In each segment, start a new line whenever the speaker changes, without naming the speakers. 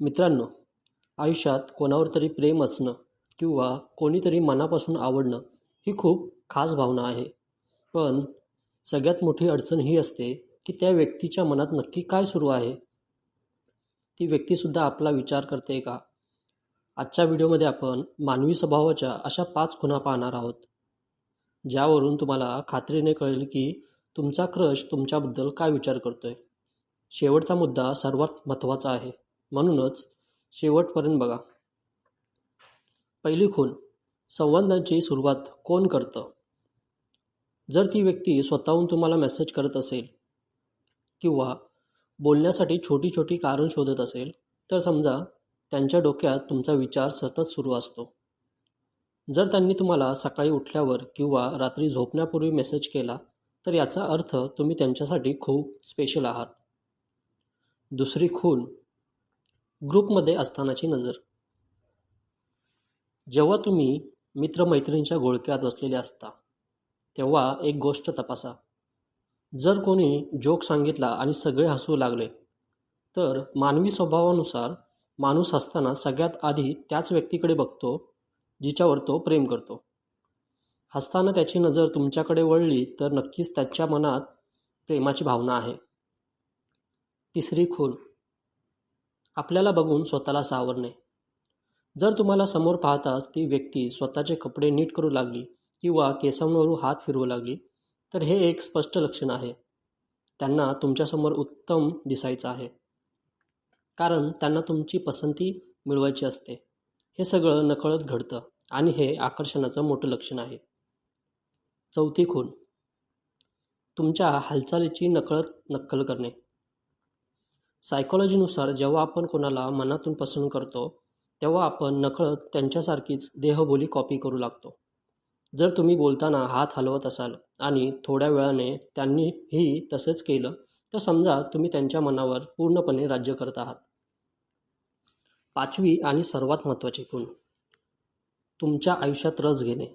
मित्रांनो आयुष्यात कोणावर तरी प्रेम असणं किंवा कोणीतरी मनापासून आवडणं ही खूप खास भावना आहे. पण सगळ्यात मोठी अडचण ही असते की त्या व्यक्तीच्या मनात नक्की काय सुरू आहे? ती व्यक्तीसुद्धा आपला विचार करते का? आजच्या व्हिडिओमध्ये आपण मानवी स्वभावाच्या अशा पाच खुणा पाहणार आहोत. ज्यावरून तुम्हाला खात्रीने कळेल की तुमचा क्रश तुमच्याबद्दल काय विचार करतोय. शेवटचा मुद्दा सर्वात महत्त्वाचा आहे. म्हणूनच शेवटपर्यंत बघा. पहिली खूण संवादाची सुरुवात कोण करतं? जर ती व्यक्ती स्वतःहून तुम्हाला मेसेज करत असेल किंवा बोलण्यासाठी छोटी छोटी कारण शोधत असेल तर समजा त्यांच्या डोक्यात तुमचा विचार सतत सुरू असतो. जर त्यांनी तुम्हाला सकाळी उठल्यावर किंवा रात्री झोपण्यापूर्वी मेसेज केला तर याचा अर्थ तुम्ही त्यांच्यासाठी खूप स्पेशल आहात. दुसरी खूण ग्रुपमध्ये असतानाची नजर. जेव्हा तुम्ही मित्रमैत्रिणींच्या घोळक्यात बसलेले असता तेव्हा एक गोष्ट तपासा. जर कोणी जोक सांगितला आणि सगळे हसू लागले तर मानवी स्वभावानुसार माणूस हसताना सगळ्यात आधी त्याच व्यक्तीकडे बघतो जिच्यावर तो प्रेम करतो. हसताना त्याची नजर तुमच्याकडे वळली तर नक्कीच त्याच्या मनात प्रेमाची भावना आहे. तिसरी खूण आपल्याला बघून स्वतःला सावरणे. जर तुम्हाला समोर पाहताच ती व्यक्ती स्वतःचे कपडे नीट करू लागली किंवा केसांवरून हात फिरवू लागली तर हे एक स्पष्ट लक्षण आहे. त्यांना तुमच्यासमोर उत्तम दिसायचं आहे. कारण त्यांना तुमची पसंती मिळवायची असते. हे सगळं नकळत घडतं आणि हे आकर्षणाचं मोठं लक्षण आहे. चौथी खूण. तुमच्या हालचालीची नकळत नक्कल करणे. सायकोलॉजीनुसार जेव्हा आपण कोणाला मनातून पसंत करतो तेव्हा आपण नकळत त्यांच्यासारखीच देहबोली कॉपी करू लागतो. जर तुम्ही बोलताना हात हलवत असाल आणि थोड्या वेळाने त्यांनीही तसेच केलं तर समजा तुम्ही त्यांच्या मनावर पूर्णपणे राज्य करत आहात. पाचवी आणि सर्वात महत्त्वाची गुण तुमच्या आयुष्यात रस घेणे.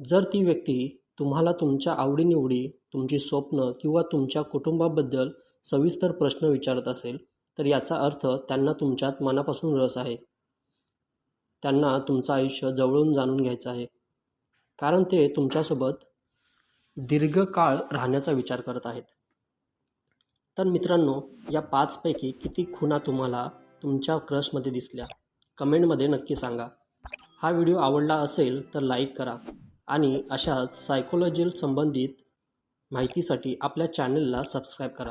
जर ती व्यक्ती तुम्हाला तुमच्या आवडीनिवडी तुमची स्वप्न किंवा तुमच्या कुटुंबाबद्दल सविस्तर प्रश्न विचारत असेल तर याचा अर्थ त्यांना तुमच्यात मनापासून रस आहे. त्यांना तुमचं आयुष्य जवळून जाणून घ्यायचं आहे. कारण ते तुमच्यासोबत दीर्घकाळ राहण्याचा विचार करत आहेत. तर मित्रांनो या पाचपैकी किती खुणा तुम्हाला तुमच्या क्रशमध्ये दिसल्या? कमेंटमध्ये नक्की सांगा. हा व्हिडिओ आवडला असेल तर लाईक करा. आणि अशाच सायकोलॉजी संबंधित माहितीसाठी आपल्या चॅनलला सबस्क्राईब करा.